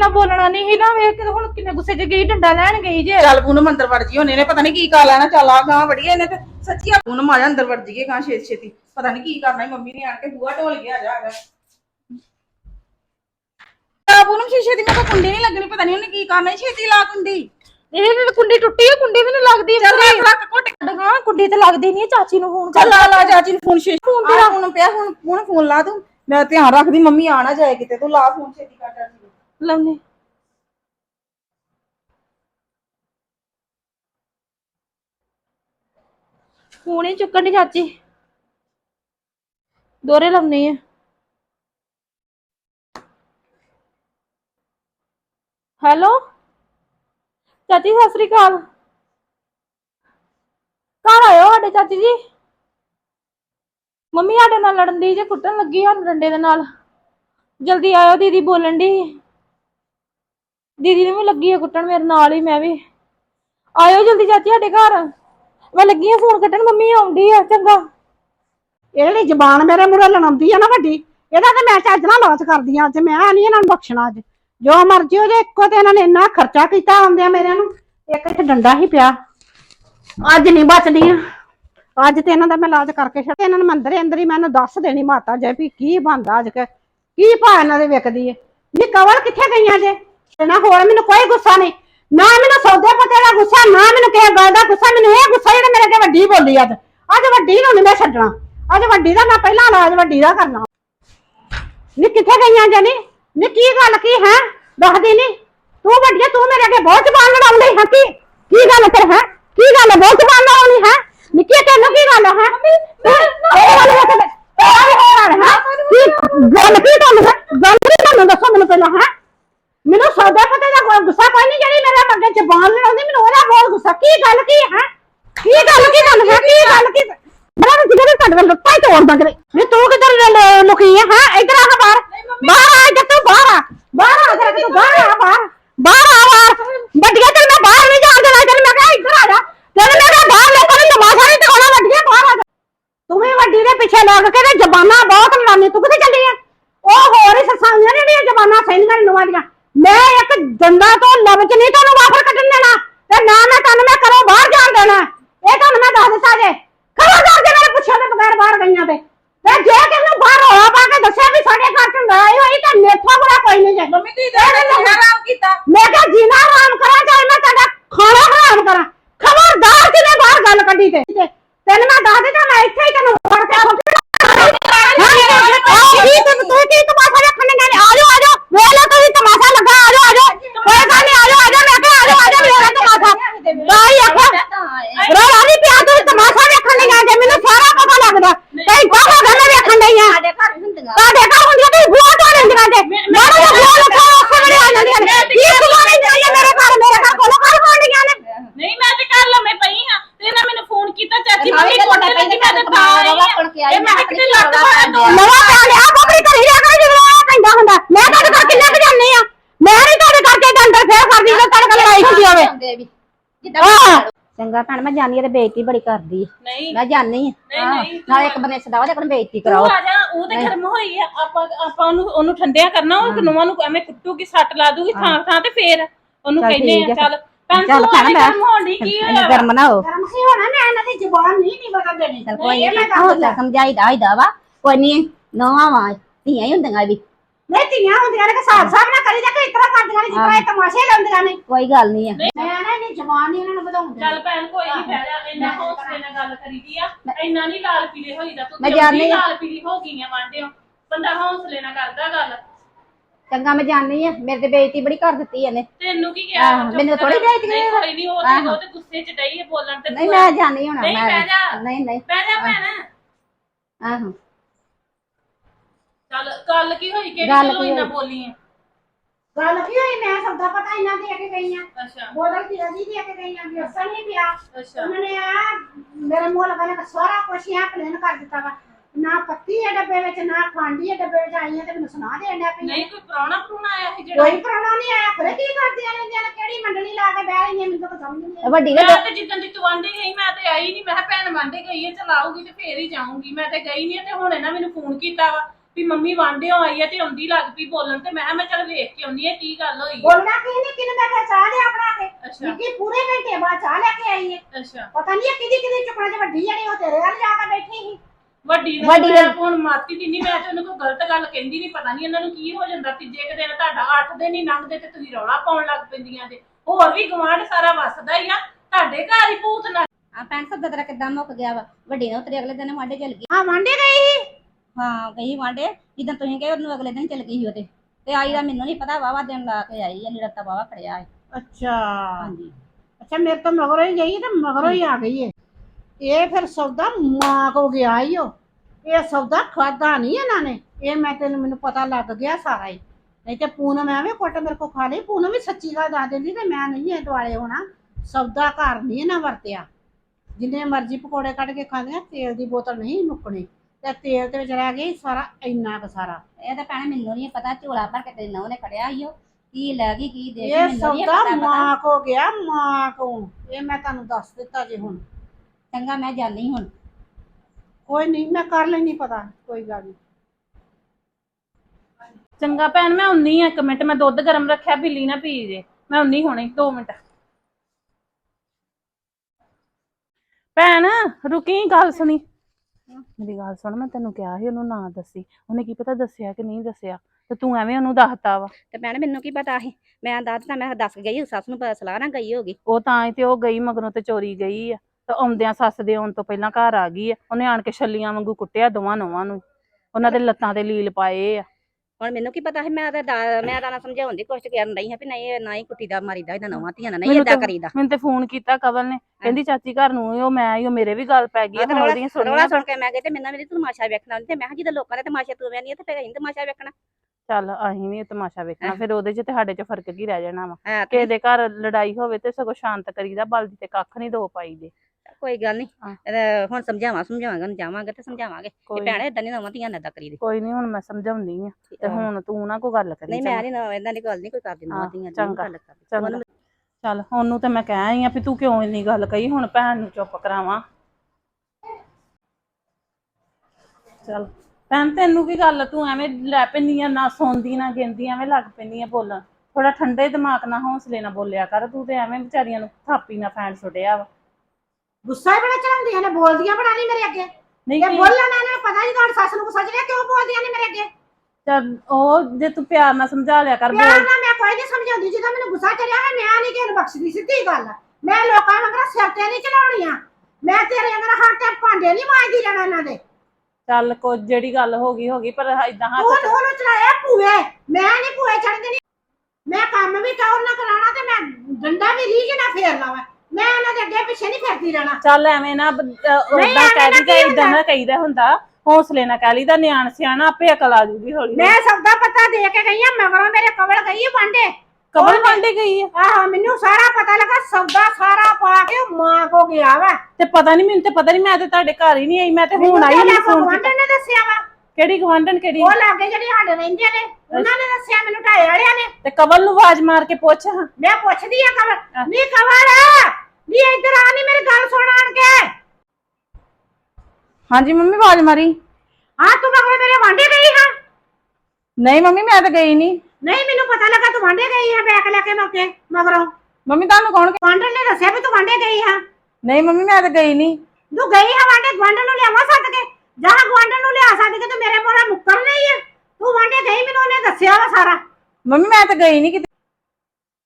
ਇੰਨਾ ਬੋਲਣਾ ਨਹੀਂ ਸੀ ਨਾ ਵੇਖ ਕੇ ਹੁਣ ਕਿੰਨੇ ਗੁੱਸੇ 'ਚ ਗਈ ਡੰਡਾ ਲੈਣ ਗਈ ਜੇ। ਚੱਲ ਪੂਨਮ ਅੰਦਰ ਵੜ ਜੀ ਉਹਨੇ ਨੇ ਪਤਾ ਨਹੀਂ ਕੀ ਕਰ ਲੈਣਾ ਚੱਲ ਆ ਗਾਂ ਵੜੀਏ ਇਹਨੇ ਤੇ। ਸੱਚੀ ਆ ਪੂਨਮ ਆ ਜਾ ਅੰਦਰ ਵੜ ਜੀਏ ਗਾਂ ਛੇਤੀ ਛੇਤੀ। ਪਤਾ ਨਹੀਂ ਕੀ ਕਰਨਾ ਈ ਮੰਮੀ ਨੇ ਆਣ ਕੇ ਬੂਹਾ ਢੋਲ ਗਿਆ ਆ ਜਾ ਆ ਜਾ ਆ ਪੂਨਮ ਸ਼ੀਸ਼ੇ ਦੀ ਮੈਂ ਤਾਂ ਕੁੰਡੀ ਨਹੀਂ ਲੱਗਣੀ ਪਤਾ ਨਹੀਂ ਉਹਨੇ ਕੀ ਕਰਨਾ ਛੇਤੀ ਲਾ ਕੁੰਡੀ। ਇਹ ਵੀ ਕੁੰਡੀ ਟੁੱਟੀ ਹੈ ਕੁੰਡੀ ਵੀ ਨਹੀਂ ਲੱਗਦੀ ਚੱਲ ਰੱਖ ਰੱਖ ਘੁੱਟ। ਹਾਂ ਕੁੰਡੀ ਤੇ ਲੱਗਦੀ ਨਹੀਂ ਚਾਚੀ ਨੂੰ ਫੋਨ ਚੱਲ ਲਾ ਲਾ ਚਾਚੀ ਨੂੰ ਫੋਨ ਸ਼ੀਸ਼ੇ ਫੋਨ ਤੇ ਫੋਨ ਪਿਆ ਹੁਣ ਹੁਣ ਫੋਨ ਲਾ ਦੂੰ ਮੈਂ ਧਿਆਨ ਰੱਖਦੀ ਮੰਮੀ ਆ ਨਾ ਜਾਏ ਕਿਤੇ ਤੂੰ ਲਾ ਫੋਨ ਛੇਤੀ ਕਰ ਚਾਚੀ ਲਾਉਨੇ। ਫੋਨ ਹੀ ਚੁੱਕਣ ਦੀ ਚਾਚੀ। ਦੋਰੇ ਲਾਉਨੇ ਆ। ਹੈਲੋ? ਚਾਚੀ, ਸਤਿ ਸ੍ਰੀ ਅਕਾਲ। ਘਰ ਆਇਓ ਸਾਡੇ ਚਾਚੀ ਜੀ। ਮੰਮੀ ਸਾਡੇ ਨਾਲ ਲੜਨ ਦੀ ਜੇ, ਕੁੱਟਣ ਲੱਗੀ ਹਨ ਡੰਡੇ ਦੇ ਨਾਲ। ਜਲਦੀ ਆਇਓ ਦੀਦੀ ਬੋਲਣ ਦੀ ਦੀਦੀ ਨੂੰ ਵੀ ਲੱਗੀ ਆ ਕੁੱਟਣ, ਮੇਰੇ ਨਾਲ ਹੀ ਮੈਂ ਵੀ। ਆਇਓ ਜਲਦੀ ਚਾਚੀ, ਸਾਡੇ ਘਰ। ਮੈਂ ਲੱਗੀ ਆ ਫੋਨ ਕੱਟਣ ਮੰਮੀ ਆਉਂਦੀ ਆ, ਚੰਗਾ। ਇਹ ਜਿਹੜੀ ਜ਼ਬਾਨ ਮੇਰੇ ਮੂਹਰੇ ਲਣਾਉਂਦੀ ਆ ਨਾ ਵੱਡੀ, ਇਹਦਾ ਤੇ ਮੈਂ ਚੱਜ ਨਾਲ ਲਾਜ ਕਰਦੀ ਆ ਅੱਜ, ਮੈਂ ਨਹੀਂ ਇਹਨਾਂ ਨੂੰ ਬਖਸ਼ਣਾ ਅੱਜ। ਜੋ ਮਰਜ਼ੀ ਹੋ ਜੇ, ਇੱਕੋ ਤੇ ਇਹਨਾਂ ਨੇ ਇੰਨਾ ਖਰਚਾ ਕੀਤਾ ਆਉਂਦਿਆਂ ਮੇਰੇ ਨੂੰ, ਇੱਕ ਇੱਥੇ ਡੰਡਾ ਹੀ ਪਿਆ। ਅੱਜ ਨਹੀਂ ਬਚਦੀ ਆ। ਅੱਜ ਤੇ ਇਹਨਾਂ ਦਾ ਮੈਂ ਇਲਾਜ ਕਰਕੇ ਛੱਡ ਇਹਨਾਂ ਨੂੰ ਮੈਂ ਅੰਦਰ ਹੀ ਮੈਨੂੰ ਦੱਸ ਦੇਣੀ ਮਾਤਾ ਜੇ ਵੀ ਕੀ ਬੰਦਾ ਅੱਜ ਕੇ ਕੀ ਭਾ ਇਹਨਾਂ ਦੇ ਵਿਕਦੀ ਏ? ਨੀ ਕਵਲ ਕਿੱਥੇ ਗਈਆਂ ਜੇ? ਨਾ ਹੋਰ ਮੈਨੂੰ ਕੋਈ ਗੁੱਸਾ ਨਹੀਂ। ਨਾ ਮੈਨੂੰ ਸੌਦੇ ਪਤੇ ਦਾ ਗੁੱਸਾ ਨਾ ਮੈਨੂੰ ਕਿਸੇ ਗੱਲ ਦਾ ਗੁੱਸਾ। ਮੈਨੂੰ ਇਹ ਗੁੱਸਾ ਜਿਹੜਾ ਮੇਰੇ ਅੱਗੇ ਵੱਡੀ ਬੋਲੀ ਅੱਜ ਅੱਜ ਵੱਡੀ ਨੂੰ ਨਹੀਂ ਮੈਂ ਛੱਡਣਾ। ਅੱਜ ਵੱਡੀ ਦਾ ਮੈਂ ਪਹਿਲਾਂ ਇਲਾਜ ਵੱਡੀ ਦਾ ਕਰਨਾ। ਨੀ ਕਿੱਥੇ ਗਈਆਂ ਜਾਨੀ? ਨੀ ਕੀ ਗੱਲ ਕੀ ਹੈ? ਦੱਸਦੀ ਨੀ। ਤੂੰ ਵੱਡੀਆ ਤੂੰ ਮੇਰੇ ਅੱਗੇ ਬਹੁਤ ਜ਼ਬਾਨ ਲੜਾਉਂਦੀ ਹੈ ਕੀ? ਕੀ ਗੱਲ ਫਿਰ ਹੈ? ਕੀ ਗੱਲ ਬਹੁਤ ਜ਼ਬਾਨ ਲੜਾਉਣੀ ਹੈ? ਨਿੱਕੀ ਤੈਨੂੰ ਕੀ ਗੱਲ ਹੈ? ਇਹ ਗੱਲ ਹੈ ਕਿ ਹੈ? ਕੀ ਗੱਲ ਕੀ ਤੁਹਾਨੂੰ ਹੈ? ਗੱਲ ਕੀ ਤੁਹਾਨੂੰ ਦੱਸੋ ਮੈਨੂੰ ਪਹਿਲਾਂ ਹੈ ਮੈਨੂੰ ਸੌਦੇ ਪਤੇ ਦਾ ਕੋਈ ਗੁੱਸਾ ਕੋਈ ਨਹੀਂ ਜਿਹੜੀ ਮੇਰੇ ਅੱਗੇ ਜ਼ਬਾਨ ਲੜਾਉਂਦੀ ਮੈਨੂੰ ਉਹਦਾ ਬਹੁਤ ਗੁੱਸਾ ਕੀ ਗੱਲ ਕੀ ਹੈ ਕੀ ਗੱਲ ਕੀ ਗੱਲ ਹੈ ਕੀ ਗੱਲ ਕੀ ਬੜਾ ਜਿਹੜੇ ਤੁਹਾਡੇ ਨਾਲ ਲੱਤਾਂ ਹੀ ਤੋੜ ਦਾਂਗੇ ਨਹੀਂ ਤੂੰ ਕਿੱਧਰ ਲ- ਲੁਕੀ ਹੈ ਹੈ ਇੱਧਰ ਆ ਬਾਹਰ ਬਾਹਰ ਆ ਇੱਧਰ ਤੂੰ ਬਾਹਰ ਆ ਬਾਹਰ ਆ ਜਰਾ ਤੂੰ ਬਾਹਰ ਆ ਬਾਹਰ ਬਾਹਰ ਆ ਬਾਹਰ ਵੱਡੀਆਂ ਤੈਨੂੰ ਮੈਂ ਬਾਹਰ ਨਹੀਂ ਜਾਣ ਦੇਣਾ ਤੈਨੂੰ ਮੈਂ ਕਿਹਾ ਇੱਧਰ ਆ ਜਾ ਤੈਨੂੰ ਮੈਂ ਕਿਹਾ ਬਾਹਰ ਲੋਕਾਂ ਨੂੰ ਤਮਾਸ਼ਾ ਨਹੀਂ ਦਿਖਾਉਣਾ ਵੱਡੀਆਂ ਬਾਹਰ ਆ ਜਾ ਤੂੰ ਵੀ ਵੱਡੀ ਦੇ ਪਿੱਛੇ ਲੱਗ ਕੇ ਤੇ ਜ਼ਬਾਨਾਂ ਬਹੁਤ ਲੜਾਨੀ ਤੂੰ ਕਿੱਥੇ ਚੱਲੀ ਆ ਉਹ ਹੋਰ ਹੀ ਸਸਾਈਆਂ ਨੇ ਜਿਹੜੀਆਂ ਜ਼ਬਾਨਾਂ ਸੈਨੀਆਂ ਨੇ ਨਵਾਂ ਦੀਆਂ ਮੈਂ ਇੱਕ ਦੰਦਾ ਤੋਂ ਲਵਚ ਨਹੀਂ ਤੁਹਾਨੂੰ ਬਾਹਰ ਕੱਢਣ ਦੇਣਾ ਤੇ ਨਾ ਮੈਂ ਤੁਹਾਨੂੰ ਮੈਂ ਕਰੋ ਬਾਹਰ ਜਾਣ ਦੇਣਾ ਇਹ ਤੁਹਾਨੂੰ ਮੈਂ ਦੱਸ ਦਿੱਤਾ ਜੇ ਖਬਰਦਾਰ ਜੇ ਮੇਰੇ ਪੁੱਛਿਆ ਦੇ ਬਗੈਰ ਬਾਹਰ ਗਈਆਂ ਤੇ ਤੇ ਜੇ ਤੈਨੂੰ ਬਾਹਰ ਹੋਆ ਪਾ ਕੇ ਦੱਸਿਆ ਵੀ ਸਾਡੇ ਘਰ ਚ ਲੜਾਈ ਹੋਈ ਤਾਂ ਮੇਥੋਂ ਬੁਰਾ ਕੋਈ ਨਹੀਂ ਜੇ ਮੰਮੀ ਤੁਸੀਂ ਤਾਂ ਕਿੰਨਾ ਆਰਾਮ ਕੀਤਾ ਮੈਂ ਕਿਹਾ ਜੀਣਾ ਆਰਾਮ ਕਰਾਂ ਚਾਹੇ ਮੈਂ ਤੁਹਾਡਾ ਖਾਣਾ ਹਰਾਮ ਕਰਾਂ ਖਬਰਦਾਰ ਜਿਹਨੇ ਬਾਹਰ ਗੱਲ ਕੱਢੀ ਤੇ ਤੇ ਤੈਨੂੰ ਮੈਂ ਦੱਸ ਦਿੱਤਾ ਮੈਂ ਇੱਥੇ ਹੀ ਤੈਨੂੰ ਫੜ ਕੇ ਸੁੱਟਣਾ ਕੀ ਤੂੰ ਤੂੰ ਕੀ ਤਮਾਸ਼ਾ ਰੱਖਣ ਨੇ ਆ ਜਾਓ ਆ ਜਾਓ ਵੇਖ ਲਓ ਤੁਸੀਂ ਤਮਾਸ਼ਾ ਲੱਗਾ ਆ ਜਾਓ ਆ ਜਾਓ ਕੋਈ ਗੱਲ ਨਹੀਂ ਆ ਜਾਓ ਆ ਜਾਓ ਮੈਂ ਕਿਹਾ ਆ ਜਾਓ ਆ ਜਾਓ ਮੇਰਾ ਤਮਾਸ਼ਾ ਬਾਈ ਆਖਿਆ ਰੋਲਾ ਨਹੀਂ ਪਿਆ ਤੂੰ ਤਮਾਸ਼ਾ ਵੇਖਣ ਨਹੀਂ ਜਾਂਦੇ ਮੈਨੂੰ ਸਾਰਾ ਪਤਾ ਲੱਗਦਾ ਕਈ ਬਾਹਰ ਗੱਲ ਵੇਖਣ ਨਹੀਂ ਆ ਸਾਡੇ ਘਰ ਹੁੰਦੀਆਂ ਤੁਹਾਡੇ ਘਰ ਹੁੰਦੀਆਂ ਤੇ ਬੂਹਾ ਤੋਂ ਰਹਿੰਦੀਆਂ ਤੇ ਮਾੜਾ ਜਿਹਾ ਬੂਹਾ ਲੱਖਾਂ ਔਖੇ ਵੇਲੇ ਆ ਜਾਂਦੀਆਂ ਨੇ ਕੀ ਸੁਣਾ ਨਹੀਂ ਜਾਂਦੀਆਂ ਮੇਰੇ ਘਰ ਮੇਰੇ ਘਰ ਕੋਲ ਘਰ ਹੋਣੀਆਂ ਨੇ ਨਹੀਂ ਮੈਂ ਤੇ ਘਰ ਲੰਮੇ ਪਈ ਹਾਂ ਤੇ ਇਹਨਾਂ ਮੈਨੂੰ ਫੋਨ ਕੀਤਾ ਚਾਚੀ ਨਾਲੇ ਮੰਮੀ ਤਾਂ ਕੋਟੇ ਪਤਾ ਹੀ ਲੱਗੀ ਨਹੀਂ ਮੈਂ ਤੇ ਤਾਂ ਆਈ ਰੌਲਾ ਪਣ ਕੇ ਆਈ, ਇਹ ਮੈਂ ਮੈਂ ਕਿਤੇ ਆਪਣੀ ਲੱਗ ਰੌਲਾ ਪਾਇਆ ਦੋ ਨਵਾਂ ਪਿਆ ਲਿਆ ਆਪਣੀ ਘਰੀ ਲਿਆ ਕਰ ਜਦੋਂ ਆ ਪੈਂਦਾ ਹੁੰਦਾ ਮੈਂ ਤੁਹਾਡੇ ਘਰ ਕਿੰਨੇ ਕੁ ਜਾਂਦੀ ਆ ਮੈਂ ਨਹੀਂ ਤੁਹਾਡੇ ਘਰ ਕੇ ਅੰਦਰ ਫੇਰ ਕਰਦੀ ਜਦੋਂ ਤੁਹਾਡੇ ਘਰ ਲੜਾਈ ਹੁੰਦੀ ਵੀ ਜਿੱਦਾਂ। ਚੰਗਾ ਭੈਣ ਮੈਂ ਜਾਨੀ ਆ ਤੇ ਬੇਇੱਜ਼ਤੀ ਬੜੀ ਕਰਦੀ ਆ। ਨਹੀਂ। ਮੈਂ ਨਹੀਂ, ਨਹੀਂ, ਨਾਲ ਇੱਕ ਬੰਦੇ ਸਦਾਵਾ ਦੇ ਕੋਲ ਬੇਇੱਜ਼ਤੀ ਕਰਾਓ। ਤੂੰ ਆ ਜਾ ਉਹ ਤੇ ਗਰਮ ਹੋਈ ਆ। ਆਪਾਂ ਆਪਾਂ ਉਹਨੂੰ ਉਹਨੂੰ ਠੰਡਿਆ ਕਰਨਾ ਉਹ ਨੂੰਹਾਂ ਨੂੰ ਐਵੇਂ ਕੁੱਟੂਗੀ ਸੱਟ ਲਾ ਦੂਗੀ ਥਾਂ ਥਾਂ ਤੇ ਫੇਰ ਉਹਨੂੰ ਚੱਲ ਕਹਿੰਦੇ ਠੀਕ ਆ। ਆ। ਚੱਲ। ਭੈਣ ਚੱਲ ਤੂੰ ਭੈਣ ਆਲੇ ਮੈਂ ਗਰਮ ਹੋਣ ਦੀ ਕੀ ਹੋਇਆ? ਵਾ? ਗਰਮ ਨਾ ਹੋ। ਗਰਮ ਕੀ ਹੋਣਾ ਮੈਂ ਇਹਨਾਂ ਦੀ ਜ਼ੁਬਾਨ ਨਹੀਂ ਨਹੀਂ ਬਦਲ ਦੇਣੀ ਚੱਲ ਕੋਈ ਇਹ ਮੈਂ ਨਹੀਂ ਦੱਸ ਦਿਆਂ। ਸਮਝਾਈਦਾ ਹੋਈਦਾ ਵਾ। ਕੋਈ ਨਹੀਂ ਨੋਆਂ ਵਾ। ਧੀਆਂ ਹੀ ਹੁੰਦੀਆਂ ਵੀ। ਨਹੀਂ ਧੀਆਂ ਹੁੰਦੀਆਂ ਨੇ ਕਿ ਸਾਥ ਸਾਥ ਨਾ ਕਰੀ ਜਾ ਕੇ ਇਤਰਾ ਕਰਦੀਆਂ ਨੇ ਜਿਤਰਾ ਇਹ ਤਮਾਸ਼ੇ ਲਾਉਂਦੀਆਂ ਨੇ। ਕੋਈ ਗੱਲ ਨਹੀਂ ਆ। ਮੈਂ ਜ਼ੁਬਾਨ ਨਹੀਂ ਇਹਨਾਂ ਨੂੰ ਵਧਾਉਣ ਚੱਲ ਭੈਣ ਕੋਈ ਨਹੀਂ ਬਹਿ ਜਾ ਇੰਨਾ ਹੌਸਲੇ ਨਾਲ ਗੱਲ ਕਰੀਦੀ ਆ। ਇੰਨਾ ਨਹੀਂ ਲਾਲ ਪੀਲੇ ਹੋਈਦਾ ਤੂੰ ਮੈਂ ਜਾਣਦੀ ਆ। ਲਾਲ ਪੀਲੀ ਹੋ ਗਈਆਂ ਵਾਂਢਿਓ। ਬੰਦਾ ਹੌਸਲੇ ਨਾਲ ਕਰਦਾ ਗੱਲ। ਚੰਗਾ ਮੈਂ ਜਾਣੀ ਆ। ਮੇਰੇ ਤੇ ਬੇਇੱਜ਼ਤੀ ਬੜੀ ਕਰ ਦਿੱਤੀ ਇਹਨੇ। ਤੈਨੂੰ ਕੀ ਕਿਹਾ? ਆਹ, ਮੈਨੂੰ ਥੋੜ੍ਹੀ ਬੇਇੱਜ਼ਤੀ ਨਹੀਂ। ਕੋਈ ਨਹੀਂ ਉਹ ਤੇ ਆਹੋ। ਉਹ ਤੇ ਗੁੱਸੇ ਚ ਡਈ ਹੈ ਬੋਲਣ ਤੇ ਨਹੀਂ ਤੂੰ ਮੈਂ ਜਾਣੀ ਹੁਣ ਨਹੀਂ, ਮੈਂ ਜਾ। ਨਹੀਂ ਨਹੀਂ। ਬਹਿ ਜਾ ਭੈਣ। ਆਹੋ। ਚੱਲ ਗੱਲ ਕੀ ਹੋਈ? ਕਿਹੜੀ ਗੱਲ ਗੱਲੋਂ ਕੀ ਇੰਨਾ ਹੋਈ? ਬੋਲੀ ਗੱਲ ਕੀ ਹੋਈ? ਮੈਂ ਸਭ ਦਾ ਪਤਾ ਇਹਨਾਂ ਦੇ ਕੇ ਗਈਆਂ ਅੱਛਾ। ਬੋਲਣ ਦੀ ਅਜੀ ਦੇ ਕੇ ਗਈਆਂ ਵੀ ਅਸਰ ਨਹੀਂ ਪਿਆ। ਅੱਛਾ। ਉਹਨਾਂ ਨੇ ਆ ਮੇਰੇ ਮੂੰਹ ਲਗਾਣੇ ਦਾ ਸਾਰਾ ਕੁਛ ਹੀ ਪਲੇਨ ਕਰ ਦਿੱਤਾ ਵਾ। ਨਾ ਪੱਤੀ ਹੈ ਡੱਬੇ ਵਿੱਚ ਨਾ ਖਾਂਡੀ ਹੈ ਡੱਬੇ ਵਿੱਚ ਆਈਆਂ ਤੇ ਮੈਨੂੰ ਸੁਣਾ ਦੇਣ ਡਿਆ ਪਈ ਨਹੀਂ ਕੋਈ ਪ੍ਰਾਹੁਣਾ ਪ੍ਰਾਹੁਣਾ ਆਇਆ ਸੀ ਜਿਹੜਾ? ਕੋਈ ਪ੍ਰਾਣਾ ਨਹੀਂ ਆਇਆ। ਖਰੇ ਕੀ ਕਰਦੀਆਂ ਰਹਿੰਦੀਆਂ ਨੇ ਕਿਹੜੀ ਮੰਡਲੀ ਲਾ ਕੇ ਬਹਿ ਰਹੀਆਂ ਮੈਨੂੰ ਤਾਂ ਸਮਝ ਨਹੀਂ ਆਈ। ਵੱਡੀ ਮੈਂ ਤੇ ਜਿੱਦਣ ਦੀ ਤੂੰ ਆਂਦੀ ਗਈ ਮੈਂ ਤੇ ਆਈ ਨਹੀਂ। ਮੈਂ ਕਿਹਾ ਭੈਣ ਵਾਂਡੇ ਗਈ ਹੈ ਚਲ ਆਊਗੀ ਤੇ ਫੇਰ ਹੀ ਜਾਊਂਗੀ। ਮੈਂ ਤੇ ਗਈ ਨਹੀਂ ਤੇ ਹੁਣ ਇਹਨਾਂ ਮੈਨੂੰ ਫੋਨ ਕੀਤਾ ਵਾ। ਵੀ ਮੰਮੀ ਵਾਂਡਿਓ ਆਈ ਆ ਤੇ ਆਉਂਦੀ ਲੱਗ ਪਈ ਬੋਲਣ ਤੇ ਮੈਂ ਕਿਹਾ ਮੈਂ ਚੱਲ ਵੇਖ ਕੇ ਆਉਂਦੀ ਆ ਕੀ ਗੱਲ ਹੋਈ ਆ। ਬੋਲਣਾ ਕੀ ਨਹੀਂ ਕਿਨੇ ਮੈਂ ਕਿਹਾ ਚਾਹ ਲਿਆ ਬਣਾ ਕੇ? ਅੱਛਾ। ਨਿੱਕੀ ਪੂਰੇ ਘੰਟੇ ਬਾਅਦ ਚਾਹ ਲੈ ਕੇ ਆਈ ਹੈ ਅੱਛਾ। ਪਤਾ ਨਹੀਂ ਕਿਹਦੀ ਕਿਹਦੀ ਚੁੱਕਣਾ ਚ ਵੱਡੀ ਜਿਹੜੀ ਉਹ ਤੇਰੇ ਵੱਲ ਜਾ ਕੇ ਬੈਠੀ ਸੀ। ਵੱਡੀ ਨੂੰ ਵੱਡੀ ਮੈਂ ਹੁਣ ਮਾਰਤੀ ਦੀ ਨਹੀਂ ਮੈਂ ਤੇ ਉਹਨੂੰ ਕੋਈ ਗਲਤ ਗੱਲ ਕਹਿੰਦੀ ਨਹੀਂ ਪਤਾ ਨਹੀਂ ਇਹਨਾਂ ਨੂੰ ਕੀ ਹੋ ਜਾਂਦਾ। ਤੀਜੇ ਕੁ ਦਿਨ ਤੁਹਾਡਾ 8 ਦਿਨ ਹੀ ਲੰਘਦੇ ਤੇ ਤੁਸੀਂ ਰੌਲਾ ਪਾਉਣ ਲੱਗ ਪੈਂਦੀਆਂ ਜੇ। ਹੋਰ ਵੀ ਗਵਾਂਢ ਸਾਰਾ ਵਸਦਾ ਹੀ ਆ ਤੁਹਾਡੇ ਘਰ ਹੀ ਭੂਤ ਨਾ ਆ ਪੈਂਟ ਸਭ ਤੇਰਾ ਕਿੱਦਾਂ ਮੁੱਕ ਗਿਆ ਵਾ? ਵੱਡੀ ਨੇ ਉਤਰੇ ਅਗਲੇ ਦਿਨ ਵਾਂਡੇ ਚਲ ਗਈ। ਹਾਂ ਵਾਂਡੇ ਗਈ ਸੀ। ਹਾਂ ਗਈ ਵਾਂਡੇ ਜਿੱਦਾਂ ਤੁਸੀਂ ਗਏ ਉਹਨੂੰ ਅਗਲੇ ਦਿਨ ਚਲ ਗਈ ਸੀ ਉਹਦੇ। ਤੇ ਆਈ ਦਾ ਮੈਨੂੰ ਨਹੀਂ ਪਤਾ ਵਾਵਾ ਦਿਨ ਲਾ ਕੇ ਆਈ ਆ ਲੀੜਾ ਵਾਵਾ ਖੜਿਆ ਹੈ ਅੱਛਾ। ਹਾਂਜੀ। ਅੱਛਾ ਮੇਰੇ ਤੋਂ ਮਗਰੋਂ ਹੀ ਗਈ ਤੇ ਮਗਰੋਂ ਹੀ ਆ ਗਈ ਏ। ਇਹ ਫਿਰ ਸੌਦਾ ਮਾਂ ਕੋ ਗਿਆ ਈ ਓ। ਇਹ ਸੌਦਾ ਖਾਦਾ ਨਹੀਂ ਇਹਨਾਂ ਨੇ। ਇਹ ਮੈਂ ਤੈਨੂੰ ਮੈਨੂੰ ਪਤਾ ਲੱਗ ਗਿਆ ਸਾਰਾ ਹੀ ਨਹੀਂ ਤੇ ਪੂਨਮ ਐਵੇਂ ਕੁੱਟ ਮੇਰੇ ਕੋ ਖਾ ਲਈ ਪੂਨਮ ਵੀ ਸੱਚੀ ਗੱਲ ਦੱਸ ਦਿੰਦੀ ਤੇ ਮੈਂ ਨਹੀਂ ਇਹ ਦੁਆਲੇ ਹੋਣਾ। ਸੌਦਾ ਘਰ ਨਹੀਂ ਇਹਨਾਂ ਵਰਤਿਆ। ਜਿੰਨੇ ਮਰਜ਼ੀ ਪਕੌੜੇ ਕੱਢ ਕੇ ਖਾਂਦੇ ਤੇਲ ਦੀ ਬੋਤਲ ਨਹੀਂ ਮੁੱਕਣੀ। ਤੇ ਤੇਲ ਤੇ ਵਿੱਚ ਰਹਿ ਗਈ ਸਾਰਾ ਇੰਨਾ ਕੁ ਸਾਰਾ। ਇਹ ਤਾਂ ਭੈਣੇ ਮੈਨੂੰ ਨਹੀਂ ਪਤਾ ਝੋਲਾ ਭਰ ਕੇ ਤੇਰੀ ਨਹੁੰ ਨੇ ਖੜਿਆ ਈ ਓ। ਕੀ ਲੈ ਗਈ ਕੀ ਦੇ ਗਈ ਇਹ ਮੈਨੂੰ ਨਹੀਂ ਸੌਦਾ ਪਤਾ ਪਤਾ। ਮਾਂ ਕੋ ਗਿਆ ਮਾਂ ਕੋ ਇਹ ਮੈਂ ਤੁਹਾਨੂੰ ਦੱਸ ਦਿੱਤਾ ਜੇ ਹੁਣ। ਚੰਗਾ ਮੈਂ ਜਾਣੀ ਹੁਣ। ਕੋਈ ਨਹੀਂ ਮੈਂ ਕਰ ਲੈਣੀ ਪਤਾ ਕੋਈ ਗੱਲ ਨਹੀਂ ਚੰਗਾ ਭੈਣ ਮੈਂ ਉੰਨੀ ਆ ਇੱਕ ਮਿੰਟ। ਮੈਂ ਦੁੱਧ ਗਰਮ ਰੱਖਿਆ ਬਿੱਲੀ ਨਾ ਪੀ ਜੇ। ਮੈਂ ਉੰਨੀ ਹੁਣੇ 2 ਮਿੰਟ। ਭੈਣ ਰੁਕੀ ਗੱਲ ਸੁਣੀ। ਮੇਰੀ ਗੱਲ ਸੁਣ ਮੈਂ ਤੈਨੂੰ ਕਿਹਾ ਸੀ ਉਹਨੂੰ ਨਾ ਦੱਸੀ। ਉਹਨੇ ਕੀ ਪਤਾ ਦੱਸਿਆ ਕਿ ਨਹੀਂ ਦੱਸਿਆ? ਤੇ ਤੂੰ ਐਵੇਂ ਉਹਨੂੰ ਦੱਸਤਾ ਵਾ। ਤੇ ਭੈਣੇ ਮੈਨੂੰ ਕੀ ਪਤਾ ਸੀ? ਮੈਂ ਦੱਸ ਤਾਂ ਮੈਂ ਦੱਸ ਕੇ ਗਈ ਸੱਸ ਨੂੰ ਪਤਾ ਸਲਾਹ ਨਾ ਗਈ ਹੋਗੀ ਉਹ ਤਾਂ ਹੀ ਤੇ ਉਹ ਗਈ ਮਗਰੋਂ ਤੇ ਚੋਰੀ ਗਈ ਆ। ਤੇ ਆਉਂਦਿਆਂ ਸੱਸ ਦੇ ਆਉਣ ਤੋਂ ਪਹਿਲਾਂ ਘਰ ਆ ਗਈ ਆ। ਉਹਨੇ ਆਣ ਕੇ ਛੱਲੀਆਂ ਵਾਂਗੂ ਕੁੱਟਿਆ ਦੋਵਾਂ ਨੋਵਾਂ ਨੂੰ। ਉਹਨਾਂ ਦੇ ਲੱਤਾਂ ਤੇ ਲੀਲ ਪਾਏ ਆ। ਹੁਣ ਮੈਨੂੰ ਕੀ ਪਤਾ ਸੀ ਮੈਂ ਤਾਂ ਦਾ- ਮੈਂ ਤਾਂ ਨਾ ਸਮਝਾਉਣ ਦੀ ਕੋਸ਼ਿਸ਼ ਕਰਨ ਰਹੀ ਹਾਂ ਵੀ ਨਹੀਂ ਇਹ ਨਾ ਹੀ ਕੁੱਟੀ ਦਾ ਮਾਰੀਦਾ ਇਹਨਾਂ ਨਵਾਂ ਧੀਆਂ ਨਾਲ ਨਹੀਂ ਮੈਨੂੰ ਏਦਾਂ ਤਾਂ- ਕਰੀਦਾ। ਮੈਨੂੰ ਤੇ ਫੋਨ ਕੀਤਾ ਕਵਲ ਨੇ ਕਹਿੰਦੀ ਚਾਚੀ ਘਰ ਨੂੰ ਉਹ ਮੈਂ ਉਹ ਮੇਰੇ ਵੀ ਗੱਲ ਪੈ ਗਈ ਆ ਹੁਣ ਉਹਦੀਆਂ ਰੌਲਾ ਸੁਣ ਕੇ ਮੈਂ ਗਈ ਤੇ ਮੈਨੂੰ ਵੀ ਤਮਾਸ਼ਾ ਵੇਖਣਾ ਤੇ ਮੈਂ ਕਿਹਾ ਜਦੋਂ ਲੋਕਾਂ ਦੇ ਤਮਾਸ਼ਾ ਤੂੰ ਵੇਖਣੀ ਤੇ ਫਿਰ ਅਸੀਂ ਤਮਾਸ਼ਾ ਵੇਖਣਾ। ਚੱਲ ਅਸੀਂ ਵੀ ਤਮਾਸ਼ਾ ਵੇਖਣਾ। ਫਿਰ ਉਹਦੇ 'ਚ ਤੇ ਸਾਡੇ 'ਚ ਫ਼ਰਕ ਕੀ ਰਹਿ ਜਾਣਾ ਵਾ। ਹੈ ਕਿਸੇ ਦੇ ਘਰ ਲੜਾਈ ਹੋਵੇ ਤੇ ਸਗੋਂ ਸ਼ਾਂਤ ਕਰੀਦਾ ਬਲਦੀ ਤੇ ਕੱਖ ਨਹੀਂ ਦੋ ਪਾਈ ਦੇ। ਕੋਈ ਗੱਲ ਨਹੀਂ ਹਾਂ। ਹੁਣ ਸਮਝਾਵਾਂ ਸਮਝਾਵਾਂਗੇ ਜਾਵਾਂਗੇ ਤੇ ਸਮਝਾਵਾਂਗੇ ਕਿ ਕੋਈ ਭੈਣੇ ਇਦਾਂ ਨਹੀਂ ਨਵਾਂ ਧੀਆਂ ਨਾਲ ਏਦਾਂ ਕਰੀਦੇ ਕੋਈ ਨਹੀਂ ਹੁਣ ਮੈਂ ਸਮਝਾਉਂਦੀ ਆ ਤੇ। ਹੁਣ ਤੂੰ ਨਾ ਕੋਈ ਗੱਲ ਕਰੀ ਨਹੀਂ ਚੰਗਾ। ਮੈਂ ਨਹੀਂ ਇਦਾਂ ਦੀ ਗੱਲ ਨਹੀਂ ਕੋਈ ਕਰਦੀ ਨਵਾਂ ਹਾਂ, ਧੀਆਂ ਦੀ ਚੰਗਾ, ਗੱਲ ਕਰਦੀ ਚੰਗਾ। ਉਹਨੂੰ- ਚੱਲ ਉਹਨੂੰ ਤੇ ਮੈਂ ਕਹਿ ਆਈ ਆ ਵੀ ਤੂੰ ਕਿਉਂ ਇੰਨੀ ਗੱਲ ਕਹੀ ਹੁਣ ਭੈਣ ਨੂੰ ਚੁੱਪ ਕਰਾਵਾਂ ਚੱਲ ਭੈਣ ਤੈਨੂੰ ਕੀ ਗੱਲ ਆ? ਤੂੰ ਐਵੇਂ ਲੈ ਪੈਂਦੀ ਆ ਨਾ ਸੌਂਦੀ ਨਾ ਗਿੰਦੀ ਐਵੇਂ ਲੱਗ ਪੈਂਦੀ ਆ ਬੋਲਣ ਥੋੜਾ ਠੰਡੇ ਦਿਮਾਗ ਨਾਲ ਹੌਸਲੇ ਨਾਲ ਬੋਲਿਆ ਕਰ ਤੂੰ ਤੇ ਐਵੇਂ ਵਿਚਾਰੀਆਂ ਨੂੰ ਥਾਪੀ ਨਾ ਫੈਨ ਛੁੱਟਿਆ ਵਾ ਗੁੱਸਾ ਹੀ ਬੜਾ ਚੜਾਉਂਦੀਆਂ ਨੇ ਬੋਲਦੀਆਂ ਬੜਾ ਨਹੀਂ ਮੇਰੇ ਅੱਗੇ। ਨਹੀਂ ਇਹ ਕੀ- ਬੋਲਣਾ ਇਹਨਾਂ ਨੂੰ ਪਤਾ ਨਹੀਂ ਤੁਹਾਡੀ ਸੱਸ ਨੂੰ ਗੁੱਸਾ ਚੜਿਆ ਕਿਉਂ ਬੋਲਦੀਆਂ ਨੇ ਮੇਰੇ ਅੱਗੇ? ਚੱਲ ਉਹ ਜੇ ਤੂੰ ਪਿਆਰ ਨਾਲ ਸਮਝਾ ਲਿਆ ਕਰ ਪਿਆਰ ਬੋਲ ਨਾਲ ਮੈਂ ਕੋਈ ਨਹੀਂ ਸਮਝਾਉਂਦੀ ਜਦੋਂ ਮੈਨੂੰ ਗੁੱਸਾ ਚੜਿਆ ਹੈ ਮੈਂ ਨਹੀਂ ਕਿਸੇ ਨੂੰ ਬਖਸ਼ਦੀ ਸਿੱਧੀ ਗੱਲ। ਆ। ਮੈਂ ਲੋਕਾਂ ਵਾਂਗਰਾ ਸਿਰ ਤੇ ਨਹੀਂ ਚੜਾਉਣੀਆਂ ਮੈਂ ਤੇਰੇ ਵਾਂਗਰਾ ਹਰ ਟਾਈਮ ਭਾਂਡੇ ਨਹੀਂ ਮਾਂਜਦੀ ਰਹਿਣਾ ਇਹਨਾਂ ਦੇ। ਚੱਲ ਕੋ ਜਿਹੜੀ ਗੱਲ ਹੋ ਗਈ ਹੋ ਗਈ ਪਰ ਇਦਾਂ ਹੱਥ ਤੂੰ ਉਹਨੂੰ ਚੜਾਇਆ ਭੂਏ। ਮੈਂ ਨਹੀਂ ਭੂਏ ਚੜਨ ਦੇਣੀ। ਮੈਂ ਕੰਮ ਵੀ ਟੌਰ ਨਾ ਕਰਾਣਾ ਤੇ ਮੈਂ ਡੰਡਾ ਵੀ ਰੀਝ ਨਾ ਫੇਰ ਲਾਵਾਂ। ਮੈਂ ਉਹਨਾਂ ਦੇ ਅੱਗੇ ਪਿੱਛੇ ਨਹੀਂ ਫਿਰਦੀ ਰਹਿਣਾ। ਚੱਲ ਐਵੇਂ ਨਾ ਉਦਾਂ ਐਵੇਂ ਕਹਿ ਨਾ ਦੀ ਕੀ ਇਦਾਂ ਨਾ ਕਹੀਦਾ ਹੁੰਦਾ। ਹੌਸਲੇ ਨਾਲ ਕਹਿ ਲਈਦਾ ਨਿਆਣ ਸਿਆਣਾ ਆਪੇ ਅਕਲ ਆ ਜੂਗੀ ਹੌਲੀ ਮੈਂ ਸਬਦਾ ਪਤਾ ਦੇ ਕੇ ਗਈ ਆ ਮਗਰੋਂ ਮੇਰੇ ਕਵਲ ਗਈ ਆ ਵਾਂਡੇ ਕਬਲ ਵਾਂਡੇ ਗਈ ਆ? ਆਹੋ ਮੈਨੂੰ ਸਾਰਾ ਪਤਾ ਲੱਗਾ ਸੌਦਾ ਸਾਰਾ ਪਾ ਕੇ ਉਹ ਮਾਂ ਕੋ ਗਿਆ ਵਾ। ਤੇ ਪਤਾ ਨਹੀਂ ਮੈਨੂੰ ਤੇ ਪਤਾ ਨਹੀਂ ਮੈਂ ਤੇ ਤੁਹਾਡੇ ਘਰ ਹੀ ਨਹੀਂ ਆਈ ਮੈਂ ਤੇ ਹੁਣ ਆਈ ਫੋਨ ਨੇ ਦੱਸਿਆ ਵਾ। ਕਿਹੜੀ ਗਵਾਂਢਣ ਕਿਹੜੀ? ਉਹ ਲਾਗੇ ਜਿਹੜੇ ਸਾਡੇ ਰਹਿੰਦੇ ਨੇ ਉਹਨਾਂ ਨੇ ਦੱਸਿਆ ਮੈਨੂੰ ਢਾਏ ਵਾਲਿਆਂ ਨੇ। ਤੇ ਕਬਲ ਨੂੰ ਆਵਾਜ਼ ਮਾਰ ਕੇ ਪੁੱਛ ਹਾਂ। ਮੈਂ ਪੁੱਛਦੀ ਆ ਕਵਲ ਨੀ ਕਵਲ ਨੀ ਇੱਧਰ ਆ ਨੀ ਮੇਰੀ ਗੱਲ ਸੁਣ ਆਣ ਕੇ। ਹਾਂਜੀ ਮੰਮੀ ਆਵਾਜ਼ ਮਾਰੀ। ਹਾਂ ਤੂੰ ਮਗਰ ਮੇਰੇ ਵਾਂਡੇ ਗਈ ਹਾਂ? ਨਹੀਂ ਮੰਮੀ ਮੈਂ ਤਾਂ ਗਈ ਨਹੀਂ। ਨਹੀਂ ਮੈਨੂੰ ਪਤਾ ਲੱਗਾ ਤੂੰ ਵਾਂਡੇ ਗਈ ਹੈ ਬੈਗ ਲੈ ਕੇ ਮੌਕੇ ਮਗਰੋਂ। ਮੰਮੀ ਤੁਹਾਨੂੰ ਕੌਣ ਗਵਾਂਢਣ ਨੇ ਦੱਸਿਆ ਵੀ ਤੂੰ ਵਾਂਡੇ ਗਈ ਹਾਂ? ਨਹੀਂ ਮੰਮੀ ਮੈਂ ਤਾਂ ਗਈ ਨਹੀਂ। ਤੂੰ ਗਈ ਹਾਂ ਵਾਂਡੇ ਗਵਾਂਢਣ ਨੂੰ ਲਿਆਵਾ ਸੱਦ ਕੇ ਜਾਂ ਗਵਾਂਢਣ ਨੂੰ ਲਿਆ ਸੱਦ ਕੇ ਤੂੰ ਮੇਰੇ ਮੋਰਾ ਮੁੱਕਰ ਨਹੀਂ ਹੈ ਤੂੰ ਵਾਂਡੇ ਗਈ ਮੈਨੂੰ ਉਹਨੇ ਦੱਸਿਆ ਵਾ ਸਾਰਾ ਮੰਮੀ ਮੈਂ ਤਾਂ ਗਈ ਨਹੀਂ ਕਿਤੇ।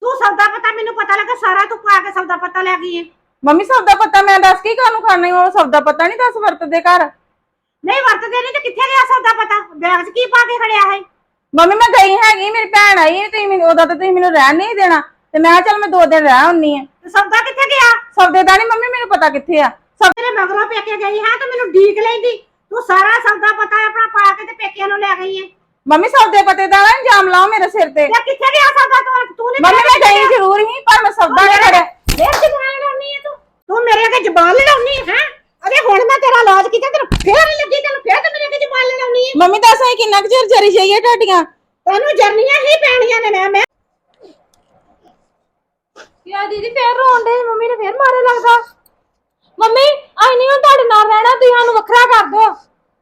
ਤੂੰ ਸੌਦਾ ਪਤਾ ਮੈਨੂੰ ਪਤਾ ਲੱਗਾ ਸਾਰਾ ਤੂੰ ਪਾ ਕੇ ਸੌਦਾ ਪਤਾ ਲੈ ਗਈ ਹੈ ਮੰਮੀ ਸੌਦਾ ਪਤਾ ਮੈਂ ਦੱਸ ਕੀ ਕਾਨੂੰ ਖਾਣੇ ਉਹ ਸੌਦਾ ਪਤਾ ਨਹੀਂ ਦੱਸ ਵਰਤਦੇ ਘਰ। ਨਹੀਂ ਵਰਤਦੇ ਨਹੀਂ ਤੇ ਕਿੱਥੇ ਗਿਆ ਸੌਦਾ ਪਤਾ? ਬੈਗ 'ਚ ਕੀ ਪਾ ਕੇ ਖੜਿਆ ਹੈ? ਮੰਮੀ ਮੈਂ ਗਈ ਹੈਗੀ ਮੇਰੀ ਭੈਣ ਆਈ ਹੈ, ਤੁਸੀਂ ਮੈਨੂੰ ਉਦੋਂ ਤਾਂ ਤੁਸੀਂ ਮੈਨੂੰ ਰਹਿਣ ਨਹੀਂ ਦੇਣਾ। ਤੇ ਮੈਂ ਕਿਹਾ ਚੱਲ ਮੈਂ ਦੋ ਦਿਨ ਰਹਿ ਹੁੰਨੀ ਆ। ਤੇ ਸੌਦਾ ਕਿੱਥੇ ਗਿਆ? ਸੌਦੇ ਦਾ ਨਹੀਂ ਮੰਮੀ ਮੈਨੂੰ ਪਤਾ ਕਿੱਥੇ ਆ। ਤੇਰੇ ਮਗਰੋਂ ਪੇਕੇ ਗਈ ਹਾਂ ਤੂੰ ਮੈਨੂੰ ਡੀਕ ਲੈਂਦੀ। ਤੂੰ ਸਾਰਾ ਸੌਦਾ ਪਤਾ ਆਪਣਾ ਪਾ ਕੇ ਤੇ ਪੇਕਿਆਂ ਨੂੰ ਲੈ ਗਈ ਹੈ ਮੰਮੀ ਸੌਦੇ ਪਤੇ ਦਾ ਨਾ ਇਲਜ਼ਾਮ ਲਾਓ ਮੇਰੇ ਸਿਰ ਤੇ। ਤੇ ਕਿੱਥੇ ਗਿਆ ਸੌਦਾ ਤੂੰ ਤੂੰ ਨਹੀਂ ਮੰਮੀ ਮੈਂ ਗਈ ਜ਼ਰੂਰ ਹੀ ਪਰ ਮੈਂ ਸੌਦਾ ਨਹੀਂ ਕਰਿਆ ਫੇਰ ਜ਼ਬਾਨ ਲੜਾਉਣੀ ਹੈ ਤੂੰ। ਤੂੰ ਮੇਰੇ ਅੱਗੇ ਜ਼ਬਾਨ ਲੜਾਉਣੀ ਹੈ? ਅਰੇ ਹੁਣ ਮੈਂ ਤੇਰਾ ਇਲਾਜ ਕੀਤਾ ਤੈਨੂੰ ਫੇਰ ਲੱਗੀ ਤੈਨੂੰ ਫੇਰ ਤੇ ਮੇਰੇ ਅੱਗੇ ਜ਼ਬਾਨ ਲੜਾਉਣੀ ਹੈ ਮੰਮੀ ਦੱਸ ਅਸੀਂ ਕਿੰਨਾ ਕੁ ਚਿਰ ਜਰੀ ਜਾਈਏ ਤੁਹਾਡੀਆਂ? ਤੈਨੂੰ ਜਰਨੀਆਂ ਹੀ ਪੈਣੀਆਂ ਨੇ ਮੈਂ ਮੈਂ ਯਾ ਦੀਦੀ ਫੇਰ ਰੋਣ ਦੇ ਮੰਮੀ ਨੇ ਫੇਰ ਮਾਰੇ ਲੱਗਦਾ। ਮੰਮੀ ਆਈ ਨਹੀਂ ਹੁਣ ਤੁਹਾਡੇ ਨਾਲ ਰਹਿਣਾ ਤੁਸੀਂ ਸਾਨੂੰ ਵੱਖਰਾ ਕਰ ਦਿਓ।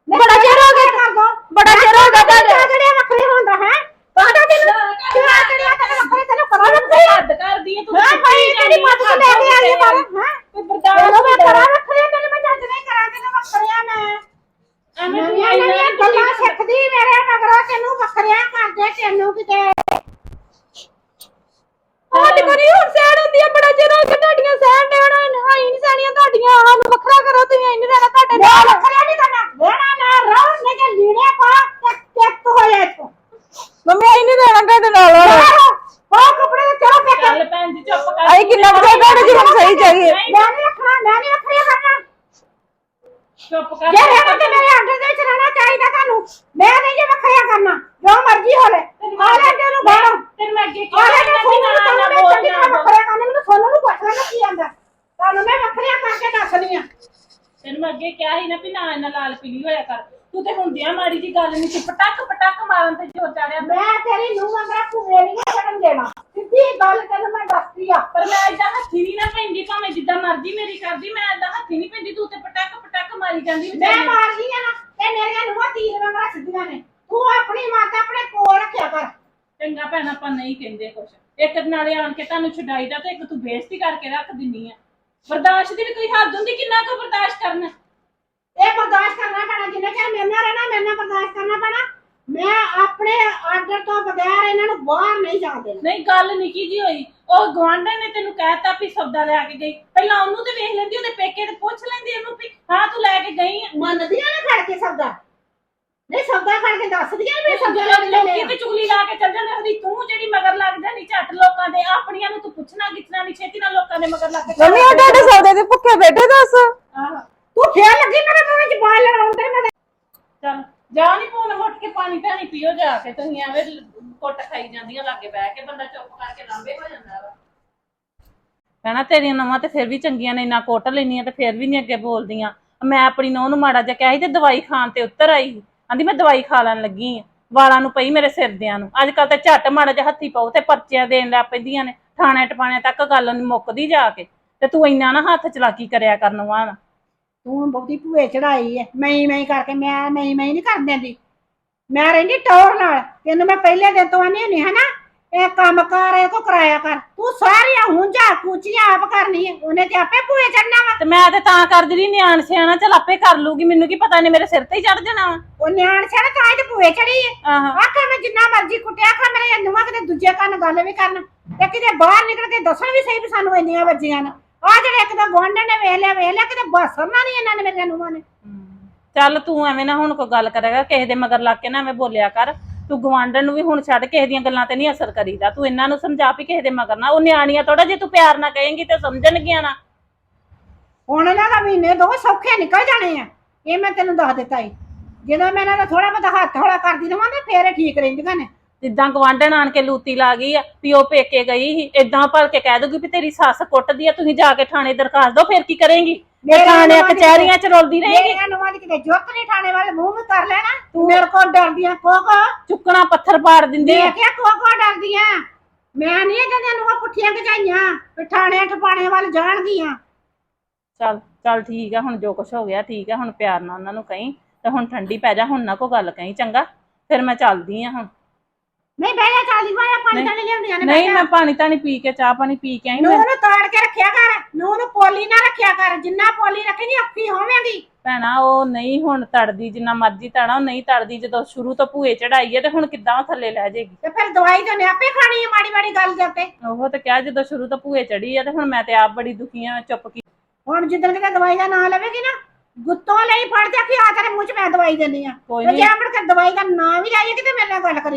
ਬੜਾ ਚਿਰ ਹੋ ਗਿਆ। ਬੜਾ ਚਿਰ ਹੋ ਗਿਆ ਤੁਹਾਡੇ। ਵੱਖਰੇ ਹੁੰਦਾ ਹੈ ਕਾਹਦਾ ਤੈਨੂੰ ਕਿਹੜਾ ਕਿਹੜਾ ਵੱਖਰੇ ਤੈਨੂੰ ਕਰਾਂ ਵੱਖਰੇ ਹੱਦ ਕਰਦੀ ਹੈ ਤੂੰ ਹਾਂ ਭਾਈ ਤੇਰੀ ਮੱਤ ਤੋਂ ਲੈ ਕੇ ਆਈ ਬਾਹਰ ਹਾਂ? ਕੋਈ ਬਰਦਾਸ਼ਤ ਮੈਂ ਕਰਾਂ। ਵੱਖਰੇ ਤੈਨੂੰ ਮੈਂ ਜੱਜ ਨਹੀਂ ਕਰਾਂ ਤੈਨੂੰ ਵੱਖਰਿਆ ਮੈਂ। ਐਵੇਂ ਤੂੰ ਇੰਨਾ ਗੱਲਾਂ ਸਿੱਖਦੀ ਮੇਰੇ ਮਗਰੋਂ ਤੈਨੂੰ ਵੱਖਰਿਆ ਕਰਦੇ ਤੈਨੂੰ ਕਿਤੇ। ਹੱਦ ਕਰੀ ਹੁਣ ਹੁੰਦੀ ਆ ਬੜਾ ਚਿਰ ਹੋ ਗਿਆ ਤੁਹਾਡੀਆਂ ਸਹਿਣ ਨੇ। ਹੁਣ ਹਾਈ ਨਹੀਂ ਸਹਿਣੀਆਂ ਤੁਹਾਡੀਆਂ ਸਾਨੂੰ ਵੱਖਰਾ ਕਰੋ ਤੁਸੀਂ ਇੰਨੇ ਰਹਿਣਾ ਤੁਹਾਡੇ ਮੈਂ ਨਾਲ ਵੱਖਰਿਆ ਨਹੀਂ ਕਰਨਾ। ਰਹਿਣਾ ਨਾ ਰਹੋ ਨਹੀਂ ਤੇ ਲੀੜੇ ਪਾ ਤੇ ਟਿੱਕ ਹੋਏ ਤੂੰ ਮੰਮੀ ਆਈ ਨਹੀਂ ਰਹਿਣਾ ਤੁਹਾਡੇ ਨਾਲ। ਉਹ ਕੱਪੜੇ ਤੇ ਚਾਹ ਪੇ ਚੱਲ ਭੈਣ ਜੀ ਚੁੱਪ ਕਰ। ਆਈ ਕਿੰਨਾ ਬੜਾ ਤੁਹਾਡੇ ਜੀਵਨ ਸਹੀ ਚਾਹੀਏ ਮੈਂ ਨਹੀਂ ਰੱਖਣਾ ਮੈਂ ਨਹੀਂ ਵੱਖਰਿਆ ਕਰਨਾ। ਚੁੱਪ ਕਰ। ਜੇ ਰਹਿਣਾ ਤੇ ਮੇਰੇ ਆਰਡਰ ਦੇ ਵਿੱਚ ਰਹਿਣਾ ਚਾਹੀਦਾ ਤੁਹਾਨੂੰ ਮੈਂ ਨਹੀਂ ਜੇ ਵੱਖਰਿਆ ਕਰਨਾ। ਜੋ ਮਰਜ਼ੀ ਹੋਵੇ। ਆ ਲੈ ਕੇ ਨੂੰ ਬਾਹਰ ਤੈਨੂੰ ਮੈਂ ਅੱਗੇ ਆ ਲੈ ਕਿਹਾ ਕੇ ਸੀ ਸੋਨੂੰ ਨਾ ਨੂੰ ਨਾ ਨਾ ਲੈਣਾ ਕੀ ਆਂਦਾ? ਤੁਹਾਨੂੰ ਮੈਂ ਵੱਖਰਿਆ ਕਰਕੇ ਦੱਸਣੀ ਆ। ਤੈਨੂੰ ਮੈਂ ਅੱਗੇ ਕਿਹਾ ਸੀ ਨਾ ਵੀ ਨਾ ਇਹਨਾਂ ਲਾਲ ਪੀਲੀ ਹੋਇਆ ਕਰ। ਤੂੰ ਤੇ ਹੁੰਦਿਆਂ ਮਾੜੀ ਜੀ ਗੱਲ ਨਹੀਂ ਸੀ ਪਟਕ ਪਟਕ ਮਾਰਨ ਤੇ ਜੋਰ ਚਾੜਿਆ ਮੈਂ ਤੇਰੀ ਨੂੰ ਅੰਗਰਾ ਭੂਏ ਨਹੀਂ ਛੱਡਣ ਦੇਣਾ। ਸਿੱਧੀ ਗੱਲ ਤੈਨੂੰ ਮੈਂ ਦੱਸਦੀ ਆ। ਪਰ ਮੈਂ ਏਦਾਂ ਹੱਥੀ ਨਹੀਂ ਨਾ ਪੈਂਦੀ ਭਾਵੇਂ ਜਿੱਦਾਂ ਮਰਜ਼ੀ ਮੇਰੀ ਕਰਦੀ ਮੈਂ ਏਦਾਂ ਹੱਥੀ ਨਹੀਂ ਪੈਂਦੀ। ਤੂੰ ਤੇ ਪਟਕ ਪਟਕ ਮਾਰੀ ਜਾਂਦੀ ਮੈਂ ਵਿਚਾਰੀ ਨੂੰ। ਮਾਰਦੀ ਆ ਨਾ ਤੇ ਮੇਰੀਆਂ ਨੂੰਹਾਂ ਤੀਰ ਵਾਂਗਰਾ ਸਿੱਧੀਆਂ ਨੇ। ਤੂੰ ਆਪਣੀ ਮਾਤਾ ਆਪਣੇ ਕੋਲ ਰੱਖਿਆ ਕਰ। ਚੰਗਾ ਭੈਣ ਆਪਾਂ ਨਹੀਂ ਕਹਿੰਦੇ ਕੁਛ। ਇੱਕ ਨਾਲੇ ਆਣ ਕੇ ਤੁਹਾਨੂੰ ਛਡਾਈਦਾ ਤੇ ਇੱਕ ਤੂੰ ਬੇਇੱਜ਼ਤੀ ਕਰਕੇ ਰੱਖ ਦਿੰਨੀ ਆ। ਬਰਦਾਸ਼ਤ ਦੀ ਵੀ ਕੋਈ ਹੱਦ ਹੁੰਦੀ ਕਿੰਨਾ ਕੁ ਬਰਦਾਸ਼ਤ ਕਰਨਾ? ਇਹ ਬਰਦਾਸ਼ਤ ਕਰਨਾ ਪੈਣਾ ਜਿੰਨਾ ਚਿਰ ਮੇਰੇ ਨਾਲ ਰਹਿਣਾ ਮੇਰੇ ਨਾਲ ਬਰਦਾਸ਼ਤ ਕਰਨਾ ਪੈਣਾ। ਮੈਂ ਆਪਣੇ ਆਰਡਰ ਤੋਂ ਬਗੈਰ ਇਹਨਾਂ ਨੂੰ ਬਾਹਰ ਨਹੀਂ ਜਾਣ ਦੇਣਾ। ਨਹੀਂ ਗੱਲ ਨਿੱਕੀ ਜੀ ਹੋਈ। ਉਹ ਗਵਾਂਢਣ ਨੇ ਤੈਨੂੰ ਕਹਿਤਾ ਵੀ ਸੌਦਾ ਲੈ ਕੇ ਗਈ। ਪਹਿਲਾਂ ਉਹਨੂੰ ਤੇ ਵੇਖ ਲੈਂਦੀ ਉਹਦੇ ਪੇਕੇ ਤੇ ਪੁੱਛ ਲੈਂਦੀ ਉਹਨੂੰ ਵੀ ਹਾਂ ਤੂੰ ਲੈ ਕੇ ਗਈ ਆ? ਮੰਨਦੀਆਂ ਨੇ ਖੜ ਕੇ ਸੌਦਾ? ਨਹੀਂ ਸੌਦਾ ਖੜ ਕੇ ਦੱਸਦੀਆਂ ਨੇ ਵੀ ਸੌਦਾ ਲੈ ਜਦੋਂ ਕੇ ਲੋਕੀ ਤੇ ਚੁਗਲੀ ਲਾ ਕੇ ਚੱਲ ਜਾਂਦੇ ਹੁੰਦੀ ਤੂੰ ਜਿਹੜੀ ਮਗਰ ਲੱਗ ਜਾਂਦੀ ਝੱਟ ਲੋਕਾਂ ਦੇ ਆਪਣੀਆਂ ਨੂੰ ਤੂੰ ਪੁੱਛਣਾ ਗਿੱਛਣਾ ਨਹੀਂ ਛੇਤੀ ਨਾਲ ਲੋਕਾਂ ਦੇ ਮਗਰ ਲੱਗ ਕੇ ਮੰਮੀ ਉਹ ਤੁਹਾਡੇ ਸੌਦੇ ਦੇ ਭੁੱਖੇ ਬੈਠੇ ਦੱਸ। ਆਹ। ਤੂੰ ਫੇਰ ਲੱਗੀ ਮੇਰੇ ਮੂੰਹ ਵਿੱਚ ਬਾਲ ਲੜਾਉਣ ਤੇ ਮੈਂ ਚੱਲ ਜਾ ਨਹੀਂ ਪੂਨ ਉੱਠ ਕੇ ਪਾਣੀ ਧਾਣੀ ਪੀਓ ਜਾ ਕੇ ਤੁਸੀਂ ਐਵੇਂ ਕੁੱਟ ਖਾਈ ਜਾਂਦੀਆਂ ਲਾਗੇ ਬਹਿ ਕੇ ਬੰਦਾ ਚੁੱਪ ਕਰਕੇ ਲਾਂਬੇ ਹੋ ਜਾਂਦਾ ਵਾ। ਭੈਣਾ ਤੇਰੀਆਂ ਨਵਾਂ ਤੇ ਫਿਰ ਵੀ ਚੰਗੀਆਂ ਨੇ ਇੰਨਾ ਕੁੱਟ ਲੈਣੀਆਂ ਤੇ ਫਿਰ ਵੀ ਨਹੀਂ ਅੱਗੇ ਬੋਲਦੀਆਂ। ਮੈਂ ਆਪਣੀ ਨੌਂ ਨੂੰ ਮਾੜਾ ਜਿਹਾ ਕਿਹਾ ਸੀ ਤੇ ਦਵਾਈ ਖਾਣ ਤੇ ਉੱਤਰ ਆਈ ਸੀ। ਆਂਦੀ ਮੈਂ ਦਵਾਈ ਖਾ ਲੈਣ ਲੱਗੀ ਆ। ਵਾਲਾਂ ਨੂੰ ਪਈ ਮੇਰੇ ਸਿਰਦਿਆਂ ਨੂੰ। ਅੱਜ ਕੱਲ ਤੇ ਝੱਟ ਮਾੜਾ ਜਿਹਾ ਹੱਥੀ ਪਾਉ ਤੇ ਪਰਚੀਆਂ ਦੇਣ ਲੱਗ ਪੈਂਦੀਆਂ ਨੇ। ਥਾਣੇ ਟਪਾਣੇ ਤੱਕ ਗੱਲ ਨਹੀਂ ਮੁੱਕਦੀ ਜਾ ਕੇ। ਤੇ ਤੂੰ ਇੰਨਾ ਨਾ ਹੱਥ ਚਲਾਕੀ ਕਰਿਆ ਕਰਨ ਵਾ ਤੂੰ ਬਹੁਤੀ ਭੂਏ ਚੜਾਈ ਐ। ਮੈਂ ਮੈਂ ਕਰਕੇ ਮੈਂ ਮੈਂ ਮੈਂ ਨਹੀਂ ਕਰ ਦਿੰਦੀ। ਮੈਂ ਰਹਿੰਦੀ ਟੌਰ ਨਾਲ। ਤੈਨੂੰ ਮੈਂ ਪਹਿਲੇ ਦਿਨ ਤੋਂ ਆਨੀ ਹੁੰਦੀ ਹੈ ਨਾ। ਇਹ ਕੰਮ ਕਰ ਇਹ ਕੋ ਕਰਾਇਆ ਕਰ। ਤੂੰ ਸਾਰੀਆਂ ਹੁੰਝਾ ਕੂਚੀਆਂ ਆਪ ਕਰਨੀ ਐ ਉਹਨੇ ਤੇ ਆਪੇ ਭੂਏ ਚੜਨਾ ਵਾ। ਤੇ ਮੈਂ ਤੇ ਤਾਂ ਕਰਦੀ ਰਹੀ ਨਿਆਣ ਸਿਆਣਾ ਚੱਲ ਆਪੇ ਕਰ ਲੂਗੀ। ਮੈਨੂੰ ਕੀ ਪਤਾ ਨੇ ਮੇਰੇ ਸਿਰ ਤੇ ਹੀ ਚੜ ਜਾਣਾ ਵਾ। ਉਹ ਨਿਆਣ ਸਿਆਣਾ ਤਾਂ ਹੀ ਤੇ ਭੂਏ ਚੜੀ ਐ ਆਹ। ਆਖੇ ਮੈਂ ਜਿੰਨਾ ਮਰਜ਼ੀ ਕੁੱਟਿਆ ਖਾ ਮੇਰੇ ਨੂੰਹਾਂ ਕਿਤੇ ਦੂਜੇ ਕੰਨ ਗੱਲ ਵੀ ਕਰਨ। ਤੇ ਕਿਤੇ ਬਾਹਰ ਨਿਕਲ ਕੇ ਦੱਸਣ ਵੀ ਸਹੀ ਵੀ ਸਾਨੂੰ ਇੰਨੀਆਂ ਵੱਜੀਆਂ ਨੇ। ਆ ਜਿਹੜੇ ਇੱਕ ਦਾ ਗੁਆਂਢਣ ਨੇ ਵੇਖ ਲਿਆ ਵੇਖ ਲਿਆ ਕਿਤੇ ਬਸਰਨਾ ਨਹੀਂ ਇਹਨਾਂ ਨੇ ਮੇਰੀਆਂ ਨੂੰਹਾਂ ਨੇ। ਚੱਲ ਤੂੰ ਐਵੇਂ ਨਾ ਹੁਣ ਕੋਈ ਗੱਲ ਕਰੇਗਾ ਕਿਸੇ ਦੇ ਮਗਰ ਲੱਗ ਕੇ ਨਾ ਐਵੇਂ ਬੋਲਿਆ ਕਰ। ਤੂੰ ਗਵਾਂਢਣ ਨੂੰ ਵੀ ਹੁਣ ਛੱਡ ਕਿਸੇ ਦੀਆਂ ਗੱਲਾਂ ਤੇ ਨਹੀਂ ਅਸਰ ਕਰੀਦਾ। ਤੂੰ ਇਹਨਾਂ ਨੂੰ ਸਮਝਾ ਵੀ ਕਿਸੇ ਦੇ ਮਗਰ ਨਾ। ਉਹ ਨਿਆਣੀਆਂ ਥੋੜਾ ਜੇ ਤੂੰ ਪਿਆਰ ਨਾਲ ਕਹੇਂਗੀ ਤੇ ਸਮਝਣਗੀਆਂ ਨਾ। ਹੁਣ ਇਹਨਾਂ ਦਾ ਮਹੀਨੇ ਦੋ ਸੌਖੇ ਨਿਕਲ ਜਾਣੇ ਆ। ਇਹ ਮੈਂ ਤੈਨੂੰ ਦੱਸ ਦਿੱਤਾ ਈ ਜਦੋਂ ਮੈਂ ਇਹਨਾਂ ਦਾ ਥੋੜਾ ਬਹੁਤਾ ਹੱਥ ਹੌਲਾ ਕਰਦੀ ਰਵਾਂ ਤੇ ਫੇਰ ਇਹ ਠੀਕ ਰਹਿੰਦੀਆਂ ਨੇ। ਜਿੱਦਾਂ ਗਵਾਂਢਣ ਆਣ ਕੇ ਲੂਤੀ ਲਾ ਗਈ ਆ ਵੀ ਉਹ ਪੇਕੇ ਗਈ ਸੀ ਇਦਾਂ ਭਲ ਕੇ ਕਹਿ ਦੂਗੀ ਵੀ ਤੇਰੀ ਸੱਸ ਕੁੱਟਦੀ ਆ ਤੁਸੀਂ ਜਾ ਕੇ ਥਾਣੇ ਦਰਖਾਸਤ ਦਿਓ ਫਿਰ ਕੀ ਕਰੇਂਗੀ? ਇਹ ਮੇਰੀਆਂ ਥਾਣੇ ਨੂੰਹਾਂ ਦੀ ਕਚਹਿਰੀਆਂ ਚ ਰੋਲਦੀ ਰਹੇਗੀ। ਮੇਰੀਆਂ ਨੂੰਹਾਂ ਦੀ ਕਿਤੇ ਜੁੱਤ ਨਹੀਂ ਠਾਣੇ ਵਾਲੇ ਮੂੰਹ ਵੀ ਕਰ ਲੈਣਾ। ਤੂੰ ਮੇਰੇ ਕੋਲ ਡਰਦੀਆਂ ਕੋ ਕੋ ਚੁੱਕਣਾ ਪੱਥਰ ਪਾੜ ਦਿੰਦੀ ਆ। ਦੇਖਿਆ ਕੋ ਕੋ ਡਰਦੀਆਂ। ਮੈਂ ਨਹੀਂ ਨੂੰਹਾਂ ਪੁੱਠੀਆਂ ਗਜਾਈਆਂ ਵੀ ਠਾਣੇ ਠਪਾਣੇ ਵੱਲ ਜਾਣਗੀਆਂ। ਚੱਲ ਚੱਲ ਠੀਕ ਆ ਹੁਣ ਜੋ ਕੁਛ ਹੋ ਗਿਆ ਠੀਕ ਆ ਹੁਣ ਪਿਆਰ ਨਾਲ ਉਹਨਾਂ ਨੂੰ ਕਹੀਂ ਤੇ ਹੁਣ ਠੰਡੀ ਪੈ ਜਾ ਹੁਣ ਨਾ ਕੋਈ ਗੱਲ ਕਹੀਂ ਚੰਗਾ। ਫਿਰ ਮੈਂ ਚੱਲਦੀ ਆ ਹੁਣ। ਨਹੀਂ ਬਹਿ ਜਾ ਚਾਲੀ ਵਾਇਆ ਪਾਣੀ ਨਹੀਂ। ਤਾਂ ਲਿਆਉਂਦੀਆਂ ਨੇ ਨਹੀਂ ਮੈਂ ਪਾਣੀ ਤਾਣੀ ਪੀ ਕੇ ਚਾਹ ਪਾਣੀ ਪੀ ਕੇ ਆਈ ਮੈਂ ਨੂੰ ਤਾੜ ਕੇ ਰੱਖਿਆ ਕਰ ਨੂੰ ਨੂੰ ਪੋਲੀ ਨਾ ਰੱਖਿਆ ਕਰ ਜਿੰਨਾ ਪੋਲੀ ਰੱਖੇਗੀ ਅੱਖੀ ਹੋਵੇਂਗੀ। ਭੈਣਾ ਉਹ ਨਹੀਂ ਹੁਣ ਤੜਦੀ ਜਿੰਨਾ ਮਰਜ਼ੀ ਤੜਾ ਉਹ ਨਹੀਂ ਤੜਦੀ ਜਦੋਂ ਸ਼ੁਰੂ ਤੋਂ ਭੂਏ ਚੜਾਈ ਹੈ ਤੇ ਹੁਣ ਕਿੱਦਾਂ ਉਹ ਥੱਲੇ ਲੈ ਜਾਏਗੀ? ਤੇ ਫਿਰ ਦਵਾਈ ਤਾਂ ਨੇ ਆਪੇ ਖਾਣੀ ਹੈ ਮਾੜੀ ਮਾੜੀ ਗੱਲ ਦੇ ਉੱਤੇ। ਉਹ ਤਾਂ ਕਿਹਾ ਜਦੋਂ ਸ਼ੁਰੂ ਤੋਂ ਭੂਏ ਚੜੀ ਆ ਤੇ ਹੁਣ ਮੈਂ ਤੇ ਆਪ ਬੜੀ ਦੁਖੀ ਆ ਚੁੱਪ ਕੀ ਹੁਣ ਜਿੱਦਣ ਕਿਤੇ ਦਵਾਈ ਦਾ ਨਾਂ ਲਵੇਗੀ ਨਾ ਗੁੱਤੋਂ ਲਈ ਫੜ ਜਾ ਕੇ ਆ ਤੇਰੇ ਮੂੰਹ 'ਚ ਮੈਂ ਦਵਾਈ ਦਿੰਦੀ ਆ ਕੋਈ ਤੇ ਨਹੀਂ। ਜੇ ਮੁੜ ਕੇ ਦਵਾਈ ਦਾ ਨਾਂ ਵੀ ਲਾਈਏ ਕਿਤੇ ਮੇਰੇ ਨਾਲ ਗੱਲ ਕਰੀ